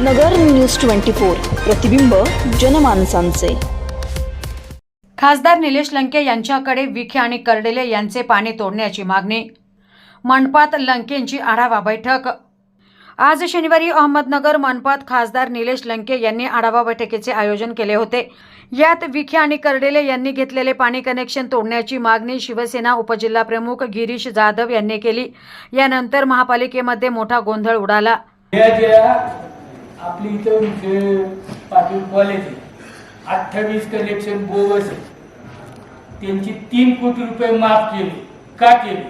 नगर news twenty four प्रतिबिंब जनमानसांचे. खासदार निलेश लंके यांच्याकडे विखे आणि कर्डेले यांचे पाणी तोडण्याची मागणी. मनपात लंकेंची आढावा बैठक. आज शनिवारी अहमदनगर मनपात खासदार निलेश लंके यांनी आढावा बैठकीचे आयोजन केले होते. यात विखे आणि कर्डेले यांनी घेतलेले पाणी कनेक्शन तोडण्याची मागणी शिवसेना उपजिल्हाप्रमुख गिरीश जाधव यांनी केली. यानंतर महापालिकेमध्ये मोठा गोंधळ उडाला. आपली इथं जे पाटील कॉलेज आहे अठ्ठावीस कलेक्शन बोगस आहे. त्यांची तीन कोटी रुपये माफ केले. का केले?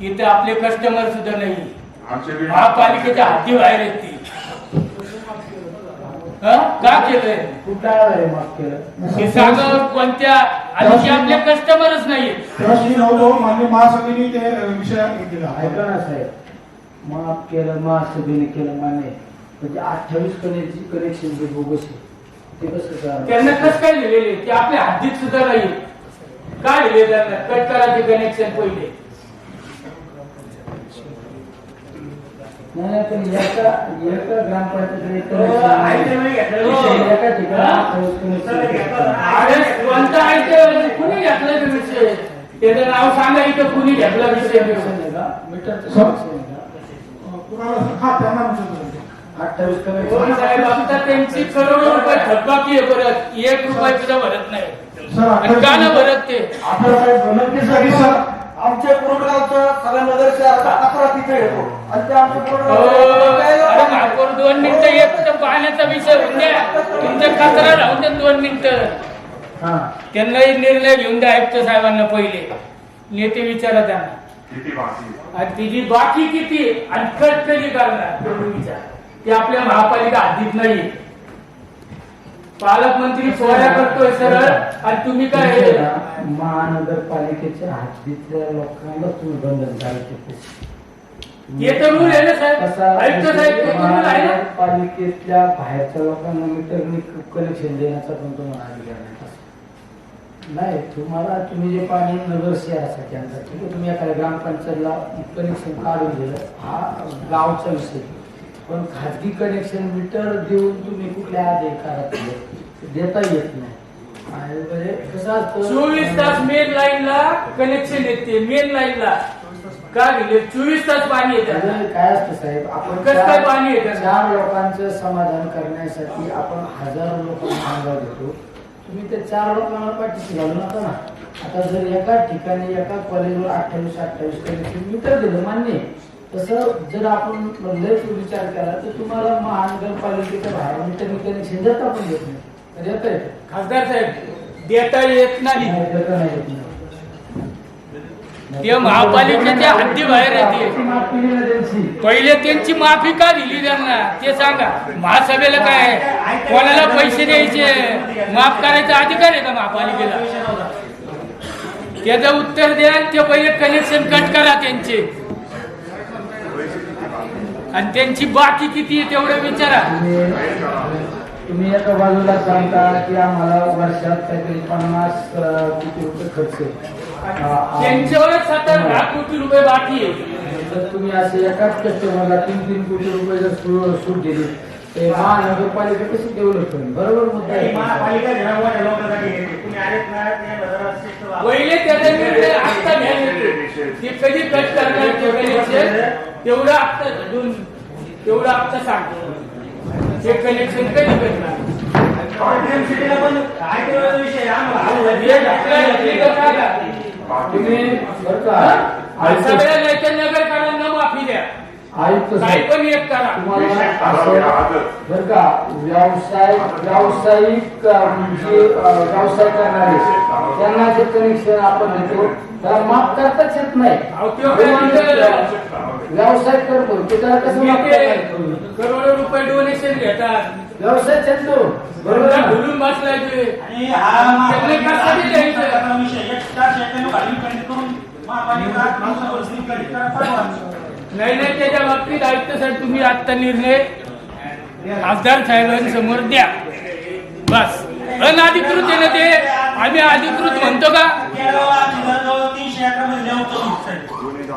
तिथे आपले कस्टमर सुद्धा नाही. महापालिकेच्या हद्दी बाहेर आहेत ती. हं? का केलंय? हे सांगा कोणत्या? आणि आपले कस्टमरच नाहीये. प्रश्न नव्हतो मान्य महासभेने ते विषय दिला ऐका ना साहेब. माफ केलं महासभेने केलं मान्य. म्हणजे अठ्ठावीस कनेक्शन कनेक्शन जे बोगस ते कसं करा त्यांना कसं काय लिहिलेले ते आपल्या हद्दीत सुद्धा नाही काय लिहिले त्यांना? कट करा ते कनेक्शन पहिले. नाही पण एका एका हो. एका हा? अरे कोणता ऐकलं कुणी घेतलं ते विषय? त्याचं नाव सांगा इथं कुणी घेतला विषय? कुणाला हा त्यांना त्यांची करोडो रुपये थकबाकी आहे परत एक रुपये सुद्धा भरत नाही. का न भरत ते. आमच्या कुरुडगावचं सगळ्या नगर शहराचा कचरा तिथे येतो. आणि ते आमच्या हो, दोन मिनिटं एक पाण्याचा विषय होऊन द्या. तुमच्या कचरा राहून द्या दोन मिनिटं. हा. त्यांनाही निर्णय घेऊन द्या आयुक्त साहेबांना पहिले. नेते विचारा त्यांना. आणि तिची बाकी किती? आणि कट कधी करणार? विचार. ते आपल्या महापालिका हद्दीत नाही. पालकमंत्री सोहळ्या करतोय सरळ. आणि तुम्ही काय हे? महानगरपालिकेच्या हद्दीतल्या लोकांना तुम्ही बंधन करायचे हे तर रूल आहे ना साहेब? कसा आयुक्त साहेब ते तर रूल आहे ना? महानगरपालिकेतल्या बाहेरच्या लोकांना मीटर कनेक्शन देण्याचा पण तुम्हाला अधिकार नाही. नाही तुम्हाला तुम्ही जे पाणी नगर शहरासाठी आणता ठीक आहे? तुम्ही एखाद्या ग्रामपंचायतला कनेक्शन काढून दिलं हा गावचा विषय. पण खाजगी कनेक्शन मीटर देऊन तुम्ही कुठल्या अधिकारात देता येत नाही. चोवीस तास मेन लाईनला कनेक्शन येते मेन लाईनला का दिले चोवीस तास पाणी येते. काय असतं साहेब? आपण कसं काय पाणी येतं? चार लोकांचं समाधान करण्यासाठी आपण हजारो लोकांना अंगावर देतो तुम्ही त्या चार लोकांना पाठीशी घालू नका ना. आता जर एका ठिकाणी एका कॉलेजवर अठ्ठावीस अठ्ठावीस कनेक्शन मीटर दिलं मान्य. तसं जर आपण विचार केला तर तुम्हाला महानगरपालिकेच्या बाहेर मीटर कनेक्शन देता पण येत नाही. येत खासदार साहेब देता येत नाही. देता नाही येत नाही. ते महापालिकेच्या येते केली ना त्यांची पहिले त्यांची माफी का दिली त्यांना? ते सांगा. महासभेला काय? कोणाला पैसे द्यायचे? माफ करायचा अधिकार आहे का महापालिकेला? त्याचं उत्तर द्या ते पहिले कनेक्शन कट करा त्यांचे. आणि त्यांची बाकी किती आहे तेवढं विचारा. तुम्ही तुम्ही एका बाजूला सांगता की आम्हाला वर्षात काहीतरी पन्नास कोटी रुपये खर्च आहे. अं, त्यांच्यावर सतत दहा कोटी रुपये बाकी आहे. जर तुम्ही असे एकाच कस्टमरला तीन तीन कोटी रुपये जर सूट दिली ते महानगरपालिका कशी डेव्हलप होईल? बरोबर मुद्दा महापालिका. पहिले त्याचा निर्णय आत्ता घ्यायचे ते कधी कट करणार कनेक्शन तेवढं आत्ता धरून तेवढं आत्ता सांगतो ते कनेक्शन कधी करणार? सगळ्या नेत्या नगरकरांना माफी द्या. आयुक्त काही साहेब पण एक करा तुम्हाला असं बरं का व्यवसाय व्यावसायिक जे व्यवसाय करणारे त्यांना जे कनेक्शन आपण देतो त्याला माफ करताच येत नाही अहो, तिथं व्यवसाय करतो ते त्याला कसं माफ करता येतं? नेते करोडो रुपये डोनेशन घेतात व्यवसाय चालतो बरोबर त्यांना ना? भुलून बसलाय ते आणि हा विषय करून करा पाठवा. नाही नाही त्याच्या बाबतीत आयुक्त साहेब तुम्ही आत्ता निर्णय खासदार साहेबांसमोर द्या. बस. अनधिकृत आहे ना ते? आम्ही अधिकृत म्हणतो का?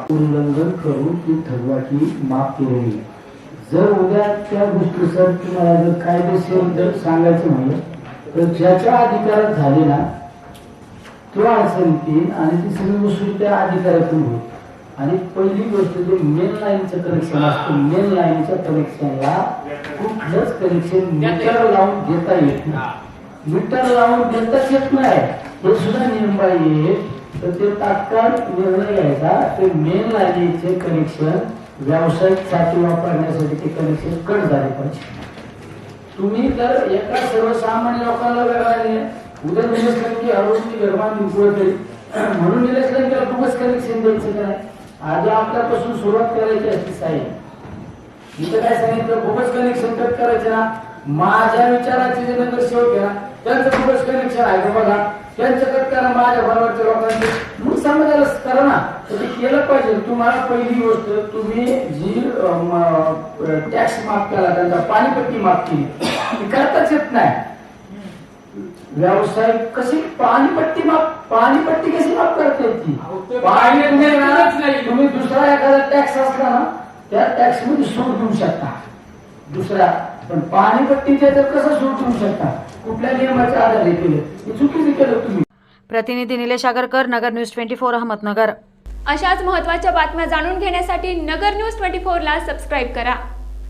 उल्लंघन करून ती थकबाकी माफ केलेली जर उद्या त्या गोष्टीसर तुम्हाला जर कायदेशीर जर सांगायचं म्हणलं तर ज्याच्या अधिकारात झाले ना तो अडचण येईल आणि ती सगळी गोष्टी त्या अधिकारातून होईल. आणि पहिली गोष्ट जे मेन लाईनचं कनेक्शन असतं मेन लाईनच्या कनेक्शनला कुठलंच कनेक्शन मीटर लावून देता येत नाही. मीटर लावून देताच येत नाही. हे सुद्धा नियम पाहिजे तर ते तात्काळ निर्णय घ्यायचा. ते मेन लाईनीचे कनेक्शन व्यावसायिकसाठी वापरण्यासाठी ते कनेक्शन कट झाले पाहिजे. तुम्ही जर एका सर्वसामान्य लोकांना वेगळा उद्या निलेश लंके हळूहळू निर्माण म्हणून निलेश लंकेला खूपच कनेक्शन द्यायचं का? आज आपल्यापासून सुरुवात करायची असती साहेब. इथं काय सांगितलं? खूपच कनेक्शन कट करायचं ना. माझ्या विचाराचे जे नगरसेवक आहे ना त्यांचं खूपच कनेक्शन आहे का बघा? त्यांचं कट करा माझ्या बरोबरच्या लोकांचे. मग समाजाला करा ना. तर ते केलं पाहिजे. तुम्हाला पहिली गोष्ट तुम्ही जी टॅक्स माफ केला त्यांचा पाणीपट्टी माफ केली ती करताच येत नाही. व्यावसायिक कशी पाणीपट्टी माफ पाणीपट्टी कशी माफ करता ते? पाणी तुम्ही नाही. दुसरा एखादा टॅक्स असला ना त्या टॅक्समध्ये सूट देऊ शकता. दुसरा पण पाणीपट्टीच्या तर कसं सूट देऊ शकता? कुठल्या नियमाच्या आधारे केलं? हे चुकीचं केलं तुम्ही. प्रतिनिधी Nilesh Agarkar Nagar news twenty four Ahmednagar. अशाच महत्त्वाच्या बातम्या जाणून घेण्यासाठी नगर न्यूज ट्वेंटी फोरला सबस्क्राईब करा.